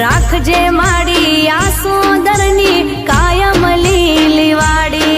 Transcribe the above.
રાખજે મારી આસુ.